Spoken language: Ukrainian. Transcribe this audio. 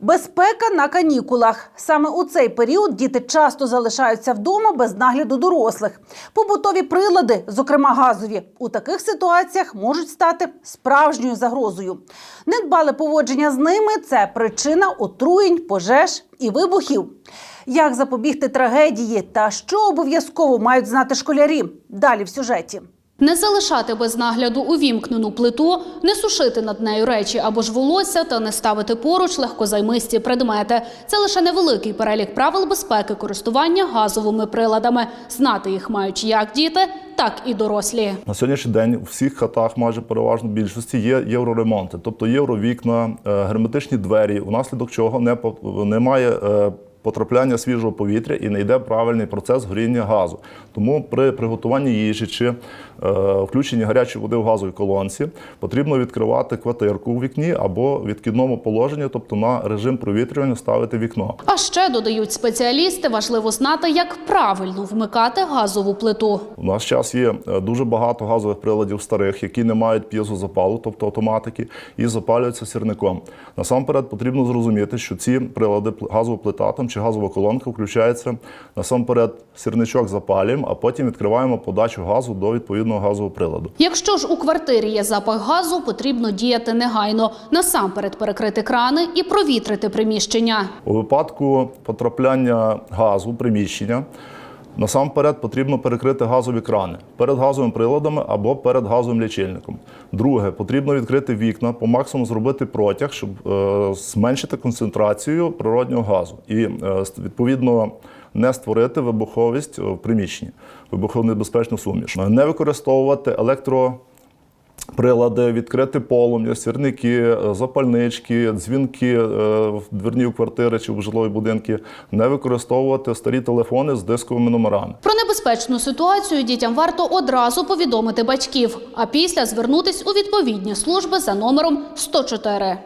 Безпека на канікулах. Саме у цей період діти часто залишаються вдома без нагляду дорослих. Побутові прилади, зокрема газові, у таких ситуаціях можуть стати справжньою загрозою. Недбале поводження з ними це причина отруєнь, пожеж і вибухів. Як запобігти трагедії та що обов'язково мають знати школярі? Далі в сюжеті. Не залишати без нагляду увімкнену плиту, не сушити над нею речі або ж волосся та не ставити поруч легкозаймисті предмети. Це лише невеликий перелік правил безпеки користування газовими приладами. Знати їх мають як діти, так і дорослі. На сьогоднішній день у всіх хатах, майже переважно більшості, є євроремонти, тобто євровікна, е, герметичні двері, внаслідок чого не немає е, потрапляння свіжого повітря і не йде правильний процес горіння газу. Тому при приготуванні їжі чи е, включенні гарячої води в газовій колонці потрібно відкривати квартирку у вікні або в відкидному положенні, тобто на режим провітрювання ставити вікно. А ще додають спеціалісти, важливо знати, як правильно вмикати газову плиту. У нас час є е, дуже багато газових приладів старих, які не мають п'єзозапалу, тобто автоматики, і запалюються сірником. Насамперед потрібно зрозуміти, що ці прилади газова плита там чи газова колонка включається насамперед сірничок запалюємо, а потім відкриваємо подачу газу до відповідного газового приладу. Якщо ж у квартирі є запах газу, потрібно діяти негайно. Насамперед перекрити крани і провітрити приміщення. У випадку потрапляння газу приміщення. Насамперед потрібно перекрити газові крани перед газовими приладами або перед газовим лічильником. Друге, потрібно відкрити вікна, по максимуму зробити протяг, щоб е, зменшити концентрацію природнього газу і е, відповідно не створити вибуховість в приміщенні, вибухонебезпечну суміш. Не використовувати електро. Прилади, відкрити полум'я, сірники, е, запальнички, дзвінки е, в дверні квартири чи в житлові будинки, не використовувати старі телефони з дисковими номерами. Про небезпечну ситуацію дітям варто одразу повідомити батьків, а після звернутись у відповідні служби за номером 104.